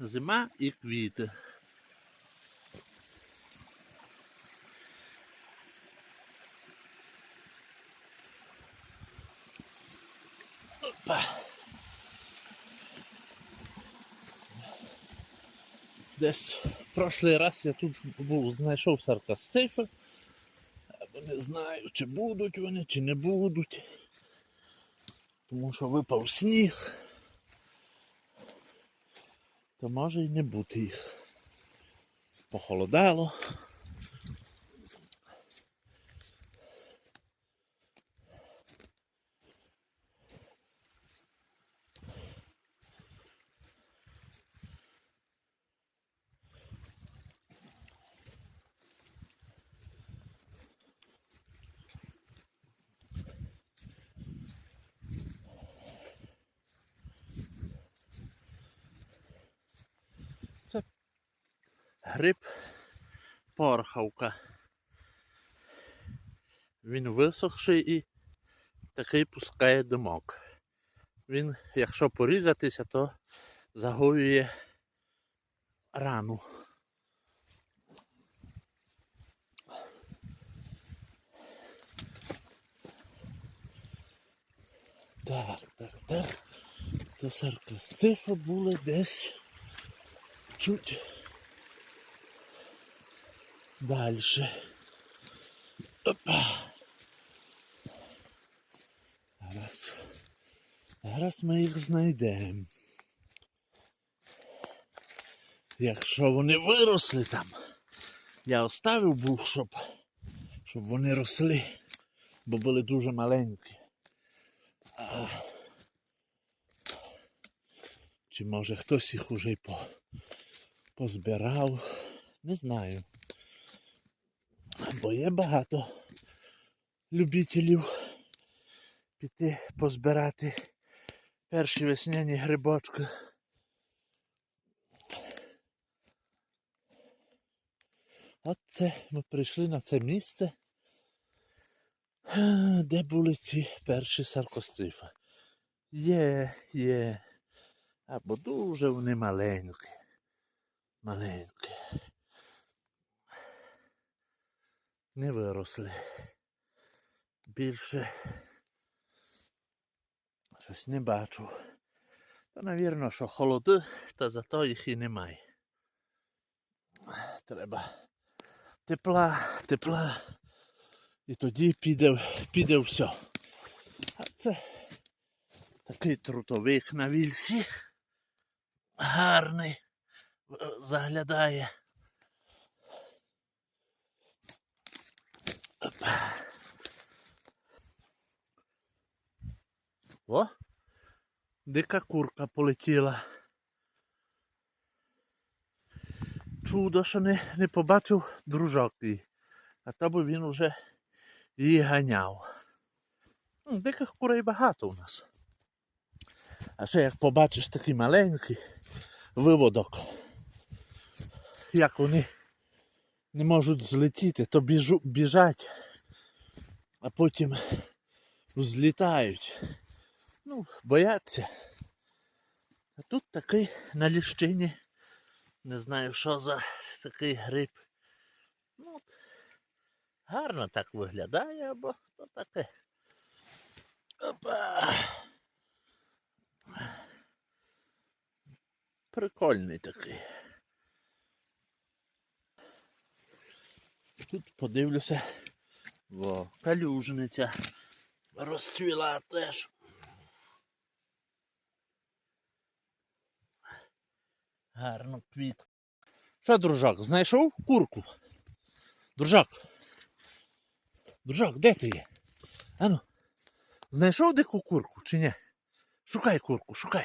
Зима і квіти. Опа. Десь прошлий раз я тут був, знайшов саркасцифи. Або не знаю, чи будуть вони, чи не будуть. Тому що випав сніг. То може і не бути їх. Похолодало. Гриб порхавка. Він висохший і такий пускає димок. Він, якщо порізатися, то загоює рану. Так, так, так. То саркастифа були десь чуть дальше. Опа. Зараз. Зараз ми їх знайдемо. Якщо вони виросли там, я оставив був, щоб, щоб вони росли, бо були дуже маленькі. А, чи може хтось їх уже й по, позбирав? Не знаю. Бо є багато любителів піти позбирати перші весняні грибочки. От це ми прийшли на це місце, де були ці перші саркосцифи. Є, є. Або дуже вони маленькі. Маленькі. Не виросли. Більше щось не бачу. Та, навірно, що холоди, та зато їх і немає. Треба тепла, тепла. І тоді піде, піде все. А це такий трутовик на вільсі. Гарний. е, Заглядає. О! Дика курка полетіла. Чудо, що не, не побачив дружок її. А то він уже її ганяв. М, Диких курей багато у нас. А ще як побачиш такий маленький виводок, як вони не можуть злетіти, то біжу, біжать, а потім злітають. Ну, бояться. А тут такий на ліщині. Не знаю, що за такий гриб. Ну, гарно так виглядає, або то таке. Опа. Прикольний такий. Тут подивлюся. Во, калюжниця розцвіла теж. Гарно квіт. Що, дружак, знайшов курку? Дружак. Дружак, де ти є? Ану, знайшов дику курку чи ні? Шукай курку, шукай.